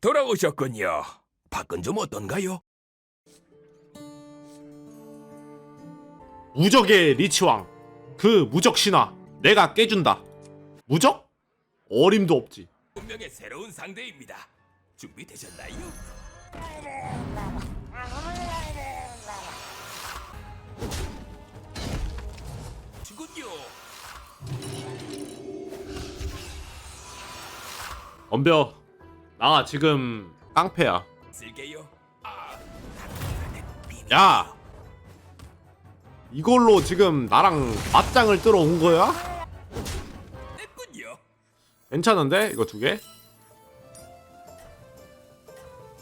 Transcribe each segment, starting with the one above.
돌아오셨군요. 밖은 좀 어떤가요? 무적의 리치왕 그 무적 신화 내가 깨준다 무적? 어림도 없지 운명의 새로운 상대입니다. 준비되셨나요? 주군요. 덤벼 나 지금 깡패야 쓸게요. 아, 야 이걸로 지금 나랑 맞짱을 뜨러 온 거야? 괜찮은데 이거 두 개?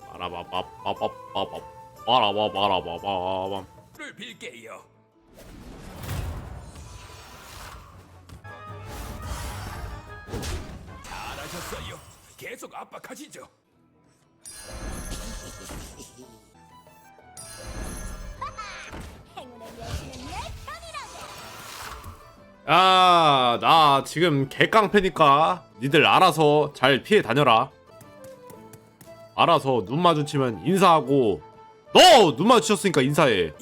빠라바바바바바바 빠라바바라바바밤 를 빌게요. 잘하셨어요. 계속 압박하시죠. 행운의 여신은 내 편이라고. 야, 나 지금 개깡패니까 니들 알아서 잘 피해 다녀라. 알아서 눈 마주치면 인사하고 너 눈 마주쳤으니까 인사해.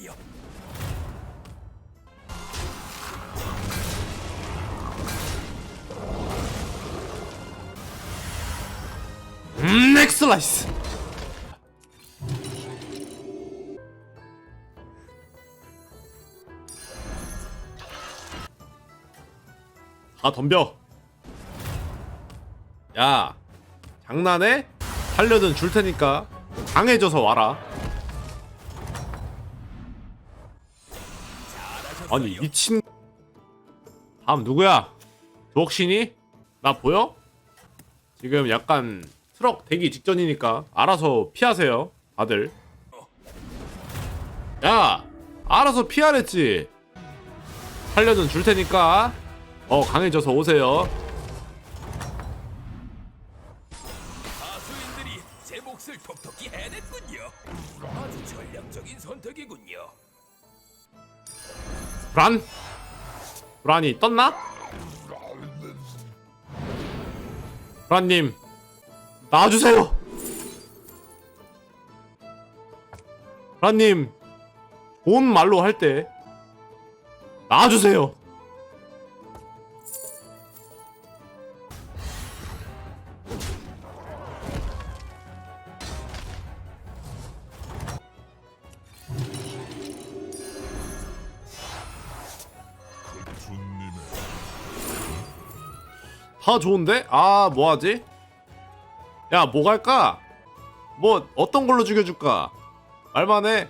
음, 넥 슬라이스. 다 덤벼. 야, 장난해? 살려는 줄 테니까 강해져서 와라. 아니 미친. 다음 누구야? 주옥신이? 나 보여? 지금 약간 트럭 대기 직전이니까 알아서 피하세요, 다들. 야, 알아서 피하랬지. 살려는 줄 테니까 어 강해져서 오세요. 가수인들이 제 몫을 톡톡히 해냈군요. 아주 전략적인 선택이군요. 브란? 브란이 떴나? 브란님 나와주세요. 브란님 좋은 말로 할 때 나와주세요. 다 좋은데? 아, 뭐 하지? 야, 뭐 갈까? 뭐, 어떤 걸로 죽여줄까? 말만 해.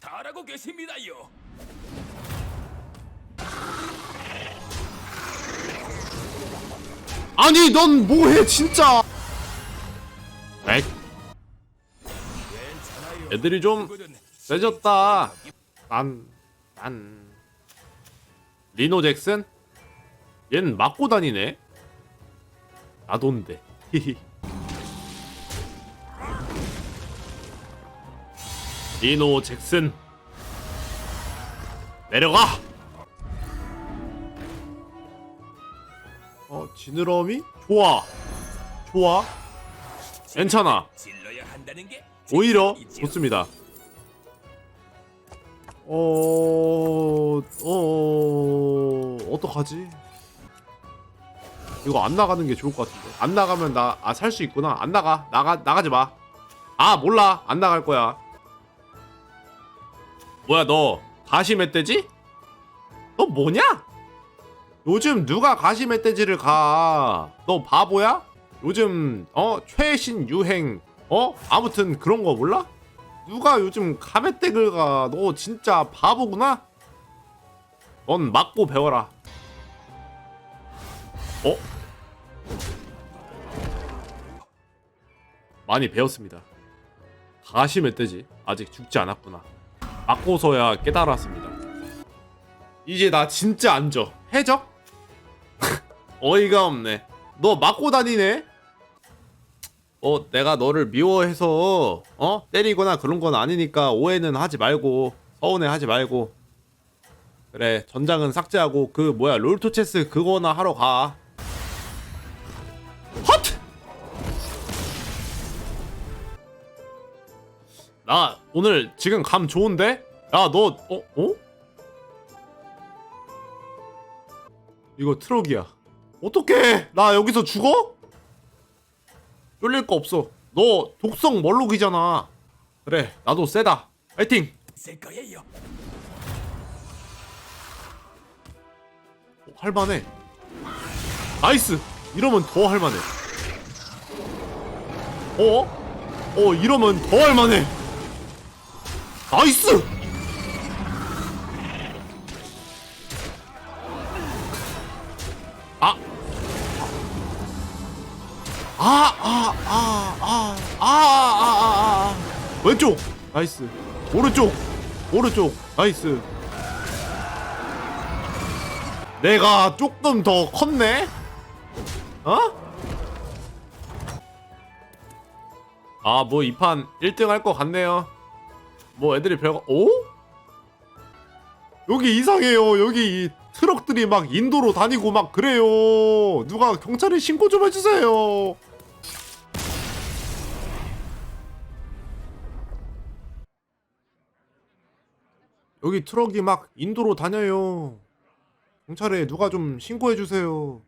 잘하고 계십니다요. 아니, 넌 뭐해, 진짜! 엑, 괜찮아요. 애들이 좀 세졌다. 난, 난. 리노 잭슨? 얜 맞고 다니네? 나돈데. 히히. 리노 잭슨. 내려가! 어, 지느러미? 좋아. 좋아. 괜찮아. 오히려. 좋습니다. 어, 어, 어떡하지? 이거 안 나가는 게 좋을 것 같은데. 안 나가면 나, 아, 살 수 있구나. 안 나가. 나가, 나가지 마. 아, 몰라. 안 나갈 거야. 뭐야, 너, 가시 멧돼지? 너 뭐냐? 요즘 누가 가시 멧돼지를 가? 너 바보야? 요즘, 어, 최신 유행, 어? 아무튼 그런 거 몰라? 누가 요즘 가메떼글 가? 너 진짜 바보구나? 넌 맞고 배워라. 어? 많이 배웠습니다. 가시 멧돼지 아직 죽지 않았구나. 맞고서야 깨달았습니다. 이제 나 진짜 앉아. 해적? 어이가 없네. 너 맞고 다니네? 어, 내가 너를 미워해서 어 때리거나 그런 건 아니니까 오해는 하지 말고 서운해 하지 말고 그래 전장은 삭제하고 그 뭐야 롤토체스 그거나 하러 가 헛! 나 오늘 지금 감 좋은데? 야 너 어? 어? 이거 트럭이야 어떡해 나 여기서 죽어? 쫄릴 거 없어. 너 독성 멀록이잖아. 그래 나도 세다. 파이팅! 쓸 거예요. 어, 할만해. 나이스! 이러면 더 할만해. 어? 어 이러면 더 할만해. 나이스 아, 아, 아, 아, 아, 아, 아, 아. 왼쪽 나이스 오른쪽 오른쪽 나이스 내가 조금 더 컸네? 어? 아, 뭐 이 판 1등 할 것 같네요. 뭐 애들이 별거, 오? 여기 이상해요. 여기 이 트럭들이 막 인도로 다니고 막 그래요. 누가 경찰에 신고 좀 해주세요. 여기 트럭이 막 인도로 다녀요. 경찰에 누가 좀 신고해 주세요.